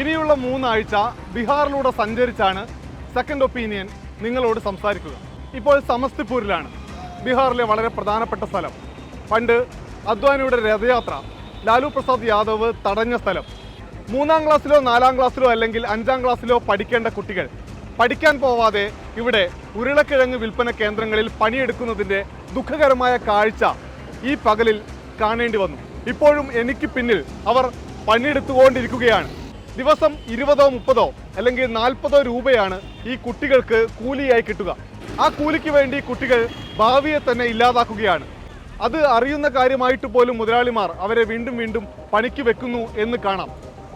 ഇനിയുള്ള മൂന്നാഴ്ച ബീഹാറിലൂടെ സഞ്ചരിച്ചാണ് second opinion നിങ്ങളോട് സംസാരിക്കുക. ഇപ്പോൾ സമസ്തിപൂരിലാണ്. ബീഹാറിലെ വളരെ പ്രധാനപ്പെട്ട സ്ഥലം. പണ്ട് അദ്വാനിയുടെ രഥയാത്ര ലാലു പ്രസാദ് യാദവ് തടഞ്ഞ സ്ഥലം. മൂന്നാം ക്ലാസ്സിലോ നാലാം ക്ലാസ്സിലോ അല്ലെങ്കിൽ അഞ്ചാം ക്ലാസ്സിലോ പഠിക്കേണ്ട കുട്ടികൾ. പഠിക്കാൻ പോവാതെ ഇവിടെ ഉരുളക്കിഴങ്ങ് വിൽപ്പന കേന്ദ്രങ്ങളിൽ പണിയെടുക്കുന്നതിന്റെ ദുഃഖകരമായ കാഴ്ച ഈ പകലിൽ കാണേണ്ടി വന്നു. ഇപ്പോഴും എനിക്ക് പിന്നിൽ അവർ പണിയെടുത്തുകൊണ്ടിരിക്കുകയാണ്. ദിവസം ഇരുപതോ മുപ്പതോ അല്ലെങ്കിൽ നാൽപ്പതോ രൂപയാണ് ഈ കുട്ടികൾക്ക് കൂലിയായി കിട്ടുക. ആ കൂലിക്ക് വേണ്ടി കുട്ടികൾ ഭാവിയെ തന്നെ ഇല്ലാതാക്കുകയാണ്. അത് അറിയുന്ന കാര്യമായിട്ട് പോലും മുതലാളിമാർ അവരെ വീണ്ടും വീണ്ടും പണിക്ക് വെക്കുന്നു എന്ന് കാണാം.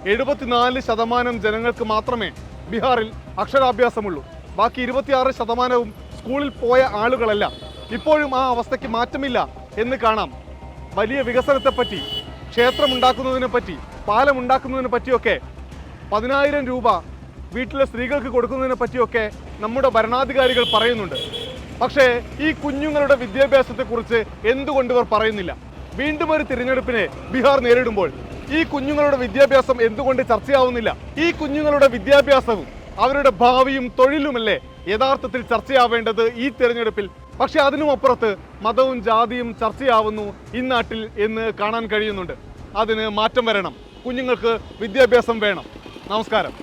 എഴുപത്തിനാല് ശതമാനം ജനങ്ങൾക്ക് മാത്രമേ ബീഹാറിൽ അക്ഷരാഭ്യാസമുള്ളൂ. ബാക്കി ഇരുപത്തിയാറ് ശതമാനവും സ്കൂളിൽ പോയ ആളുകളല്ല. ഇപ്പോഴും ആ അവസ്ഥയ്ക്ക് മാറ്റമില്ല എന്ന് കാണാം. വലിയ വികസനത്തെപ്പറ്റി ക്ഷേത്രമുണ്ടാക്കുന്നതിനെ പാലം പാലമുണ്ടാക്കുന്നതിനെ പറ്റിയൊക്കെ പതിനായിരം രൂപ വീട്ടിലെ സ്ത്രീകൾക്ക് കൊടുക്കുന്നതിനെ പറ്റിയൊക്കെ നമ്മുടെ ഭരണാധികാരികൾ പറയുന്നുണ്ട്. പക്ഷേ ഈ കുഞ്ഞുങ്ങളുടെ വിദ്യാഭ്യാസത്തെക്കുറിച്ച് എന്തുകൊണ്ട് ഇവർ പറയുന്നില്ല? വീണ്ടും ഒരു തിരഞ്ഞെടുപ്പിനെ ബീഹാർ നേരിടുമ്പോൾ ഈ കുഞ്ഞുങ്ങളുടെ വിദ്യാഭ്യാസം എന്തുകൊണ്ട് ചർച്ചയാവുന്നില്ല? ഈ കുഞ്ഞുങ്ങളുടെ വിദ്യാഭ്യാസവും അവരുടെ ഭാവിയും തൊഴിലുമല്ലേ യഥാർത്ഥത്തിൽ ചർച്ചയാവേണ്ടത് ഈ തിരഞ്ഞെടുപ്പിൽ? പക്ഷെ അതിനുമപ്പുറത്ത് മതവും ജാതിയും ചർച്ചയാവുന്നു ഇന്നാട്ടിൽ എന്ന് കാണാൻ കഴിയുന്നുണ്ട്. അതിന് മാറ്റം വരണം. കുഞ്ഞുങ്ങൾക്ക് വിദ്യാഭ്യാസം വേണം. നമസ്കാരം